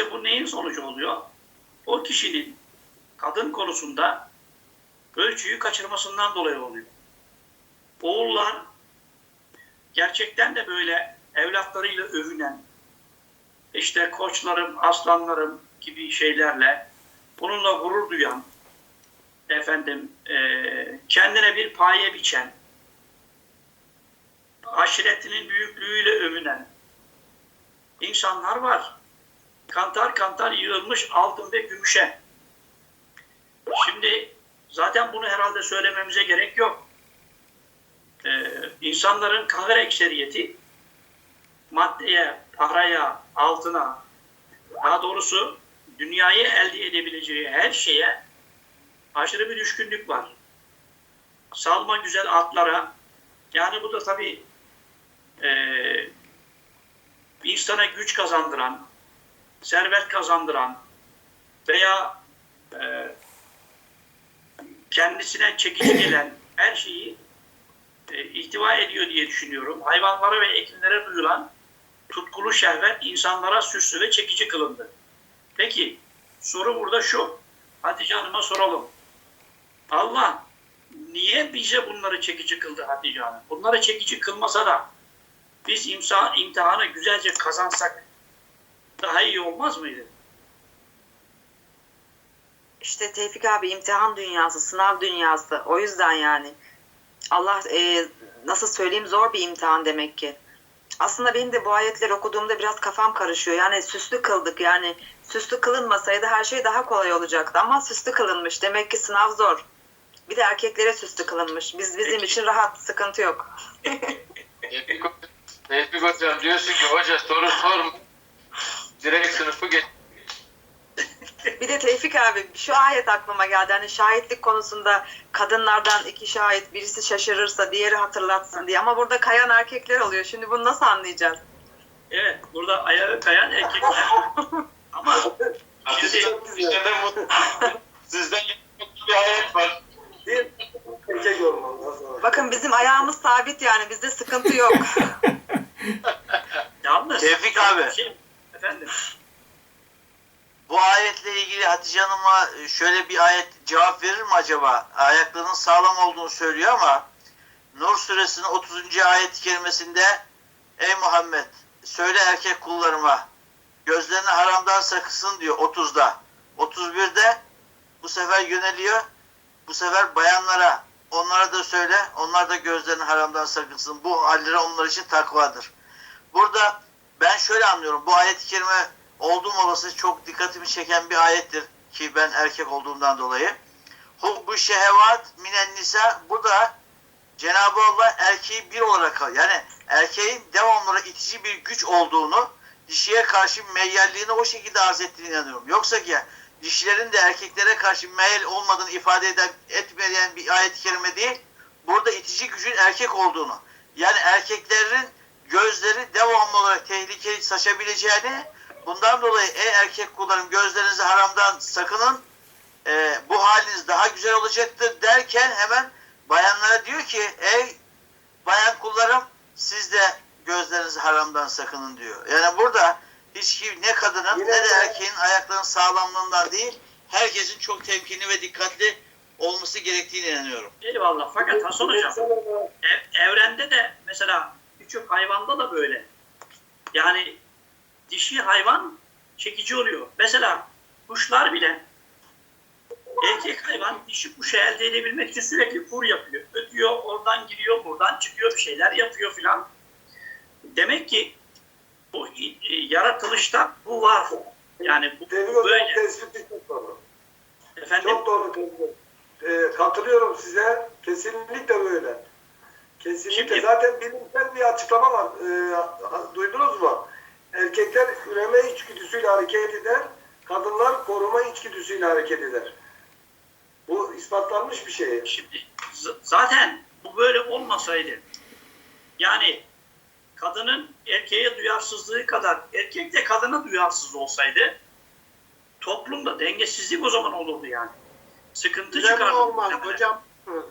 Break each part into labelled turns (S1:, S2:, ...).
S1: İşte bu neyin sonucu oluyor? O kişinin kadın konusunda ölçüyü kaçırmasından dolayı oluyor. Oğullar gerçekten de böyle evlatlarıyla övünen, işte koçlarım, aslanlarım gibi şeylerle bununla gurur duyan, efendim eee, kendine bir paye biçen, aşiretinin büyüklüğüyle övünen insanlar var. Kantar kantar yığılmış altın ve gümüşe. Şimdi zaten bunu herhalde söylememize gerek yok. Ee, insanların kahır ekseriyeti maddeye, paraya, altına, daha doğrusu dünyayı elde edebileceği her şeye aşırı bir düşkünlük var. Salma güzel atlara, yani bu da tabii bir insana güç kazandıran, servet kazandıran veya e, kendisine çekici gelen her şeyi e, ihtiva ediyor diye düşünüyorum. Hayvanlara ve ekinlere duyulan tutkulu şehvet insanlara süslü ve çekici kılındı. Peki soru burada şu. Hatice Hanım'a soralım. Allah niye bize bunları çekici kıldı Hatice Hanım? Bunları çekici kılmasa da biz imsa, imtihanı güzelce kazansak daha iyi olmaz mıydı?
S2: İşte Tevfik abi imtihan dünyası, sınav dünyası. O yüzden yani. Allah e, nasıl söyleyeyim zor bir imtihan demek ki. Aslında benim de bu ayetleri okuduğumda biraz kafam karışıyor. Yani süslü kıldık yani süslü kılınmasaydı her şey daha kolay olacaktı ama süslü kılınmış. Demek ki sınav zor. Bir de erkeklere süslü kılınmış. Biz bizim
S1: Peki.
S2: için rahat, sıkıntı yok.
S3: Tevfik Hocam, diyorsun ki hoca soru sorma. Direkt sınıfı geç.
S2: Bir de Tevfik abi şu ayet aklıma geldi. Hani şahitlik konusunda kadınlardan iki şahit birisi şaşırırsa diğeri hatırlatsın diye. Ama burada kayan erkekler oluyor. Şimdi bunu nasıl anlayacağız?
S1: Evet, burada ayağı kayan erkekler. Ama
S3: Sizden, sizden de mutlu. Sizden mutlu bir hayat var.
S4: Lazım.
S2: Bakın bizim ayağımız sabit yani bizde sıkıntı yok.
S1: yalnız...
S5: Tevfik abi.
S1: Şey,
S5: Bu ayetle ilgili Hatice Hanım'a şöyle bir ayet cevap verir mi acaba? Ayaklarının sağlam olduğunu söylüyor ama Nur suresinin 30. ayet-i kerimesinde Ey Muhammed söyle erkek kullarıma gözlerini haramdan sakısın diyor 30'da. 31'de bu sefer yöneliyor. Bu sefer bayanlara onlara da söyle onlar da gözlerini haramdan sakınsın. Bu halleri onlar için takvadır. Burada ben şöyle anlıyorum. Bu ayet-i kerime olduğum olası çok dikkatimi çeken bir ayettir ki ben erkek olduğumdan dolayı. Hubbu şehevat minen nisa burada Cenab-ı Allah erkeği bir olarak yani erkeğin devamlı itici bir güç olduğunu dişiye karşı meyyalliğini o şekilde arz ettiğine inanıyorum. Yoksa ki dişilerin de erkeklere karşı meyil olmadığını ifade eden, etmeyen bir ayet-i kerime değil. Burada itici gücün erkek olduğunu yani erkeklerin gözleri devamlı olarak tehlikeli saçabileceğini bundan dolayı ey erkek kullarım gözlerinizi haramdan sakının e, bu haliniz daha güzel olacaktır derken hemen bayanlara diyor ki ey bayan kullarım siz de gözlerinizi haramdan sakının diyor. Yani burada hiç kim ne kadının
S4: Yine
S5: ne de
S4: de-
S5: erkeğin ayaklarının sağlamlığından değil herkesin çok temkinli ve dikkatli olması gerektiğine inanıyorum.
S1: eyvallah. Fakat Hasan Hocam, ev- evrende de mesela birçok hayvanda da böyle. Yani dişi hayvan çekici oluyor. Mesela kuşlar bile erkek hayvan dişi kuşu elde edebilmek için sürekli kur yapıyor. Ötüyor, oradan giriyor, buradan çıkıyor, bir şeyler yapıyor filan. Demek ki bu e, yaratılışta bu var. Yani bu,
S4: Hocam
S1: böyle. Efendim?
S4: Çok doğru tespit. Ee, katılıyorum size. Kesinlikle böyle. Kesinlikle.
S1: Şimdi-
S4: Zaten bilimsel bir açıklama var. Ha- duydunuz mu? Erkekler üreme içgüdüsüyle hareket eder. Kadınlar koruma içgüdüsüyle hareket eder. Bu ispatlanmış bir şey.
S1: Şimdi zaten bu böyle olmasaydı yani kadının erkeğe duyarsızlığı kadar erkek de kadına duyarsız olsaydı toplumda dengesizlik o zaman olurdu yani. Sıkıntı
S6: Üreme
S1: çıkardı.
S6: olmaz
S1: muhtemelen.
S6: hocam.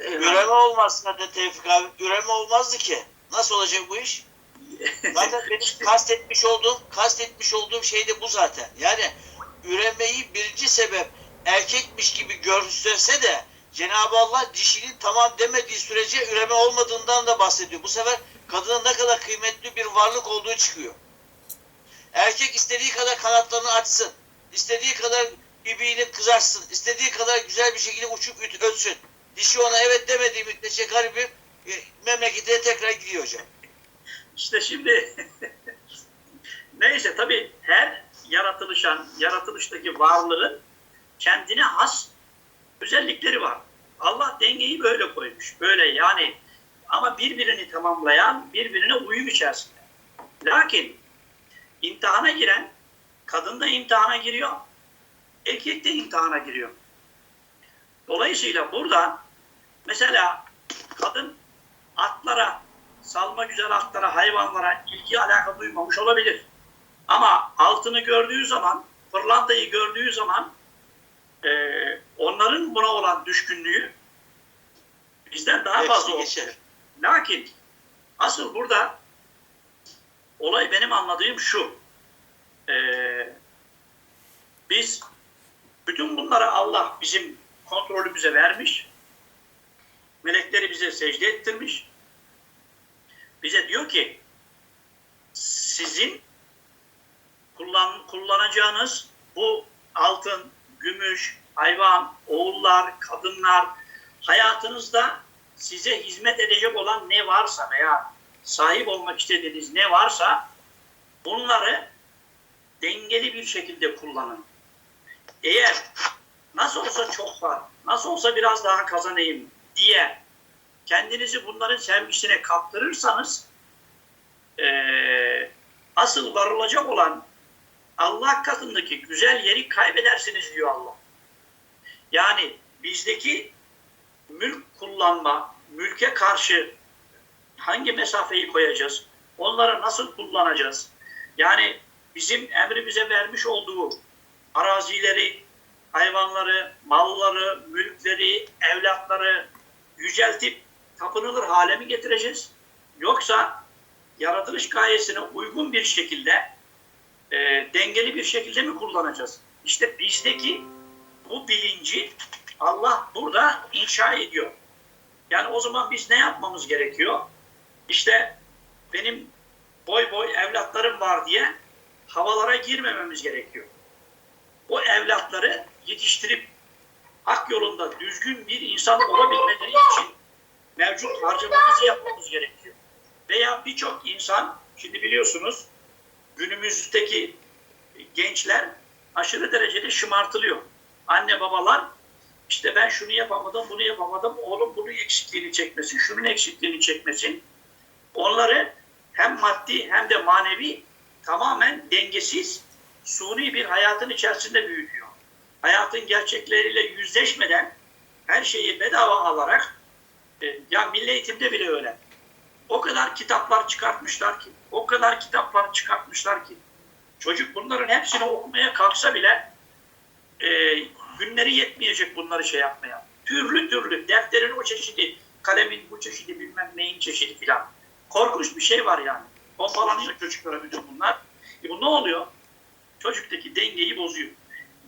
S5: Üreme olmazsa da Tevfik abi üreme olmazdı ki. Nasıl olacak bu iş? Zaten benim kastetmiş olduğum, kastetmiş olduğum şey de bu zaten. Yani üremeyi birinci sebep erkekmiş gibi gösterse de Cenab-ı Allah dişinin tamam demediği sürece üreme olmadığından da bahsediyor. Bu sefer kadının ne kadar kıymetli bir varlık olduğu çıkıyor. Erkek istediği kadar kanatlarını açsın. istediği kadar ibiğini kızarsın. istediği kadar güzel bir şekilde uçup ötsün. Dişi ona evet demediği müddetçe garibim e, memlekete tekrar gidiyor hocam.
S1: İşte şimdi neyse tabii her yaratılışan, yaratılıştaki varlığın kendine has özellikleri var. Allah dengeyi böyle koymuş. Böyle yani ama birbirini tamamlayan, birbirine uyum içerisinde. Lakin imtihana giren kadın da imtihana giriyor, erkek de imtihana giriyor. Dolayısıyla burada mesela kadın atlara, salma güzel atlara, hayvanlara ilgi alaka duymamış olabilir. Ama altını gördüğü zaman, pırlantayı gördüğü zaman eee, onların buna olan düşkünlüğü bizden daha fazla
S5: Hepsi
S1: olur.
S5: geçer.
S1: Lakin asıl burada olay benim anladığım şu. Ee, biz bütün bunları Allah bizim kontrolümüze vermiş. Melekleri bize secde ettirmiş. Bize diyor ki sizin kullan, kullanacağınız bu altın, gümüş, hayvan, oğullar, kadınlar hayatınızda size hizmet edecek olan ne varsa veya sahip olmak istediğiniz ne varsa bunları dengeli bir şekilde kullanın. Eğer nasıl olsa çok var, nasıl olsa biraz daha kazanayım diye kendinizi bunların sevgisine kaptırırsanız eee, asıl varılacak olan Allah katındaki güzel yeri kaybedersiniz diyor Allah. Yani bizdeki mülk kullanma, mülke karşı hangi mesafeyi koyacağız? Onları nasıl kullanacağız? Yani bizim emrimize vermiş olduğu arazileri, hayvanları, malları, mülkleri, evlatları yüceltip tapınılır hale mi getireceğiz? Yoksa yaratılış gayesine uygun bir şekilde e, dengeli bir şekilde mi kullanacağız? İşte bizdeki bu bilinci Allah burada inşa ediyor. Yani o zaman biz ne yapmamız gerekiyor? İşte benim boy boy evlatlarım var diye havalara girmememiz gerekiyor. O evlatları yetiştirip hak yolunda düzgün bir insan olabilmeleri için mevcut harcamamızı yapmamız gerekiyor. Veya birçok insan, şimdi biliyorsunuz günümüzdeki gençler aşırı derecede şımartılıyor. Anne babalar işte ben şunu yapamadım, bunu yapamadım, oğlum bunun eksikliğini çekmesin, şunun eksikliğini çekmesin. Onları hem maddi hem de manevi tamamen dengesiz, suni bir hayatın içerisinde büyütüyor. Hayatın gerçekleriyle yüzleşmeden her şeyi bedava alarak, ya milli eğitimde bile öyle. O kadar kitaplar çıkartmışlar ki, o kadar kitaplar çıkartmışlar ki, çocuk bunların hepsini okumaya kalksa bile e, günleri yetmeyecek bunları şey yapmaya. Türlü türlü defterin o çeşidi, kalemin bu çeşidi, bilmem neyin çeşidi filan. Korkunç bir şey var yani. Pompalanıyor çocuklara bütün bunlar. E bu ne oluyor? Çocuktaki dengeyi bozuyor.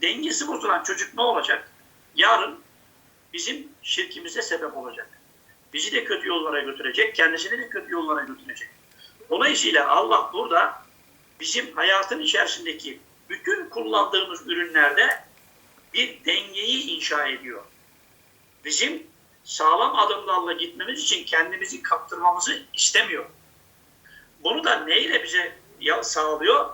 S1: Dengesi bozulan çocuk ne olacak? Yarın bizim şirkimize sebep olacak. Bizi de kötü yollara götürecek, kendisini de kötü yollara götürecek. Dolayısıyla Allah burada bizim hayatın içerisindeki bütün kullandığımız ürünlerde bir dengeyi inşa ediyor. Bizim sağlam adımlarla gitmemiz için kendimizi kaptırmamızı istemiyor. Bunu da neyle bize sağlıyor?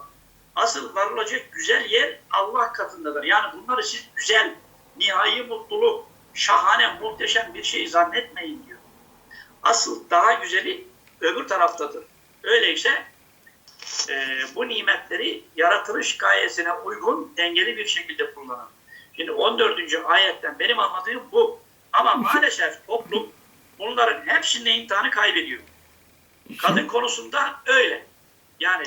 S1: Asıl varılacak güzel yer Allah katındadır. Yani bunları siz güzel, nihai mutluluk, şahane, muhteşem bir şey zannetmeyin diyor. Asıl daha güzeli öbür taraftadır. Öyleyse e, bu nimetleri yaratılış gayesine uygun, dengeli bir şekilde kullanın. Şimdi 14. ayetten benim anladığım bu. Ama maalesef toplum bunların hepsinde imtihanı kaybediyor. Kadın konusunda öyle. Yani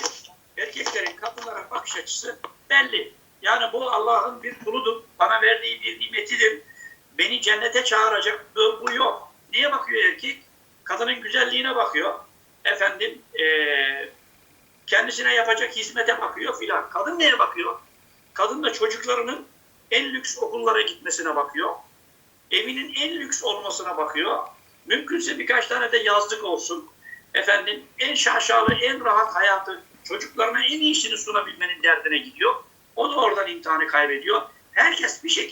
S1: erkeklerin kadınlara bakış açısı belli. Yani bu Allah'ın bir kuludur. Bana verdiği bir nimetidir. Beni cennete çağıracak. Bu, bu yok. Niye bakıyor erkek? Kadının güzelliğine bakıyor. Efendim eee kendisine yapacak hizmete bakıyor filan. Kadın neye bakıyor? Kadın da çocuklarının en lüks okullara gitmesine bakıyor. Evinin en lüks olmasına bakıyor. Mümkünse birkaç tane de yazlık olsun. Efendim en şaşalı, en rahat hayatı çocuklarına en iyisini sunabilmenin derdine gidiyor. O da oradan imtihanı kaybediyor. Herkes bir şekilde